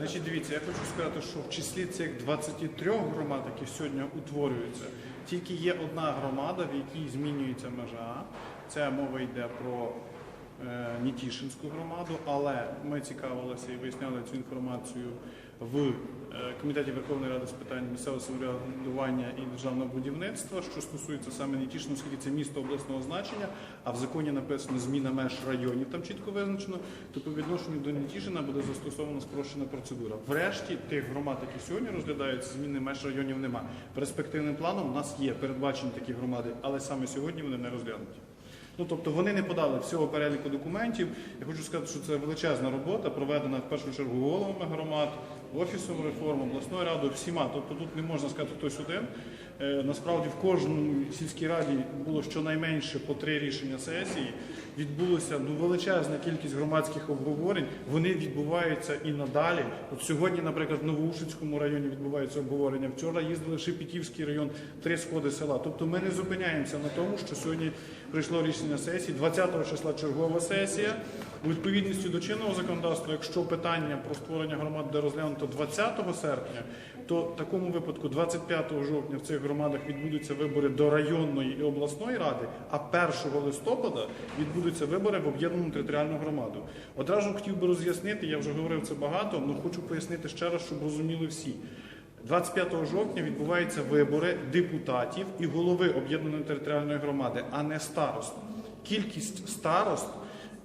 Значить, дивіться, я хочу сказати, що в числі цих 23 громад, які сьогодні утворюються, тільки є одна громада, в якій змінюється межа. Це мова йде про Нітішинську громаду, але ми цікавилися і виясняли цю інформацію в е, Комітеті Верховної Ради з питань місцевого самоврядування і державного будівництва, що стосується саме Нітішина, оскільки це місто обласного значення, а в законі написано зміна меж районів, там чітко визначено, то по відношенню до Нітішина буде застосована спрощена процедура. Врешті тих громад, які сьогодні розглядаються, зміни меж районів нема. Перспективним планом у нас є передбачені такі громади, але саме сьогодні вони не розглянуті. Ну, тобто вони не подали всього переліку документів. Я хочу сказати, що це величезна робота, проведена в першу чергу головами громад, офісом реформ, обласною радою, всіма. Тобто тут не можна сказати хтось один. Е, Насправді в кожній сільській раді було щонайменше по три рішення сесії. Відбулося ну, величезна кількість громадських обговорень. Вони відбуваються і надалі. От сьогодні, наприклад, в Новоушицькому районі відбуваються обговорення. Вчора їздили в Шепетівський район, три сходи села. Тобто ми не зупиняємося на тому, що сьогодні прийшло рішення сесії. 20-го числа чергова сесія. У відповідності до чинного законодавства, якщо питання про створення громад буде розглянуто 20 серпня, то в такому випадку 25 жовтня в цих громадах відбудуться вибори до районної і обласної ради, а 1 листопада відбудуться вибори в об'єднану територіальну громаду. Одразу хотів би роз'яснити, я вже говорив це багато, але хочу пояснити ще раз, щоб розуміли всі. 25 жовтня відбуваються вибори депутатів і голови об'єднаної територіальної громади, а не старост. Кількість старост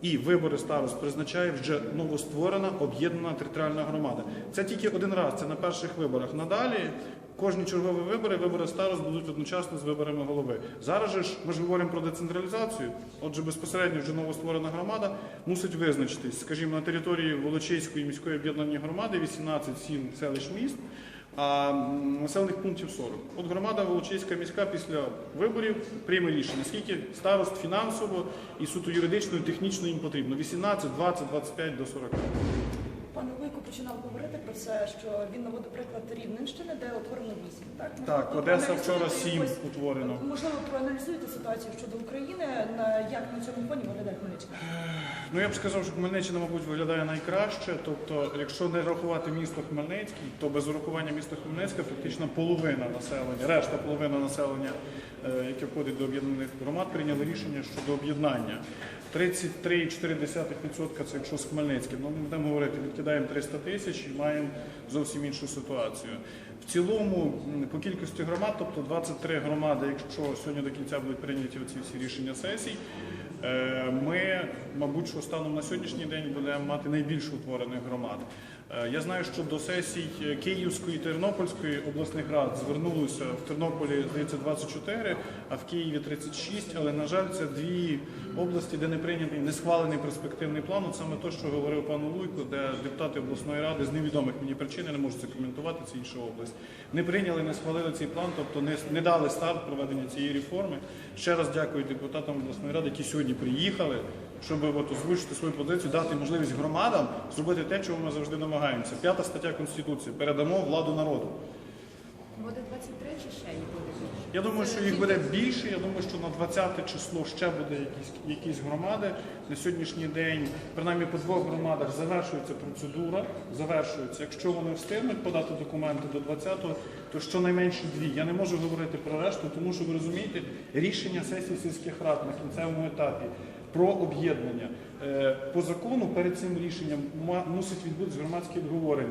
і вибори старост призначає вже новостворена об'єднана територіальна громада. Це тільки один раз, це на перших виборах. Надалі кожні чергові вибори, вибори старост будуть одночасно з виборами голови. Зараз же ж ми ж говоримо про децентралізацію. Отже, безпосередньо вже новостворена громада мусить визначитись, скажімо, на території Волочиської міської об'єднаної громади 18 сіл селищ міст а населених пунктів 40. От громада Волочиська міська після виборів прийме рішення, скільки старост фінансово і суто юридично і технічно їм потрібно. 18, 20, 25 до 40. Починав говорити про це, що він наводив приклад Рівненщини, де утворено вісім. Так, Так, Можливо, Одеса проаналізуєте вчора 7 якось- утворено. Можливо, проаналізуєте ситуацію щодо України, на як на цьому фоні виглядає Хмельниччина? Ну я б сказав, що Хмельниччина, мабуть, виглядає найкраще. Тобто, якщо не рахувати місто Хмельницький, то без урахування міста Хмельницька фактично половина населення, решта половина населення, е, яке входить до об'єднаних громад, прийняли рішення щодо об'єднання. 33,4% це якщо з Хмельницьким. Ну, ми будемо говорити, відкидаємо 300 тисяч і маємо зовсім іншу ситуацію. В цілому, по кількості громад, тобто 23 громади, якщо сьогодні до кінця будуть прийняті оці всі рішення сесій, Е, Ми, мабуть, що станом на сьогоднішній день будемо мати найбільше утворених громад. Е, Я знаю, що до сесій Київської і Тернопільської обласних рад звернулося в Тернополі, здається, 24, а в Києві 36, але, на жаль, це дві області, де не прийнятий, не схвалений перспективний план. От саме те, що говорив пан Луйко, де депутати обласної ради з невідомих мені причин, не можу це коментувати, це інша область, не прийняли, не схвалили цей план, тобто не, не дали старт проведення цієї реформи. Ще раз дякую депутатам обласної ради, які сьогодні приїхали, щоб от озвучити свою позицію, дати можливість громадам зробити те, чого ми завжди намагаємося. П'ята стаття Конституції. Передамо владу народу. Буде 23 чи ще їх буде більше? Я думаю, що їх буде більше. Я думаю, що на 20 число ще буде якісь, якісь громади. На сьогоднішній день, принаймні по двох громадах, завершується процедура. Завершується. Якщо вони встигнуть подати документи до 20-го, то щонайменше дві. Я не можу говорити про решту, тому що ви розумієте, рішення сесії сільських рад на кінцевому етапі про об'єднання. Е, По закону перед цим рішенням мусить відбутися громадське обговорення.